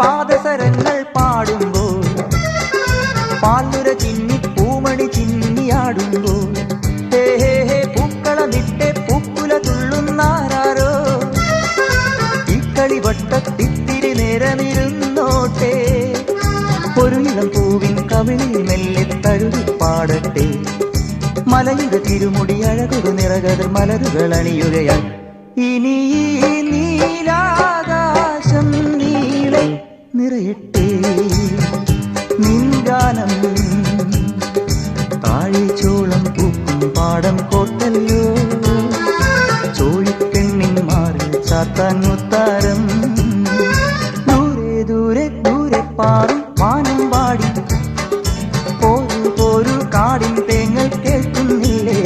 പാദസരങ്ങൾ പാടുമ്പോൾ പാലുര ചിന്നി പൂമണി ചിന്നിയാടുമ്പോൾ ഹേ ഹേ ഹേ പൂക്കളമിട്ട് പൂക്കുല തുള്ളുന്നാരോ ഇക്കളി വട്ടത്തിത്തിരി നേരമിരുന്നോട്ടെ ഒരു ഇളം പൂവിൻ കവിളിൽ മെല്ലെ തഴുകി പാടട്ടെ. മലയുടെ തിരുമുടി അഴകൊരു നിറകതിർ മലരുകൾ അണിയുകയാൽ ഇനി നീലാ കേട്ടേ നിൻഗാനം താഴെച്ചോളം പൂക്കും പാടം കോട്ടല്ലോ. ചോഴിപ്പെണ്ണിൻ മാറിൽ ചാത്താൻ മുത്താരം ദൂരെ ദൂരെ ദൂരെ പാറും മാനം പാടി. പോരു പോരു കാടിൻ തേങ്ങൾ കേൾക്കുന്നില്ലേ?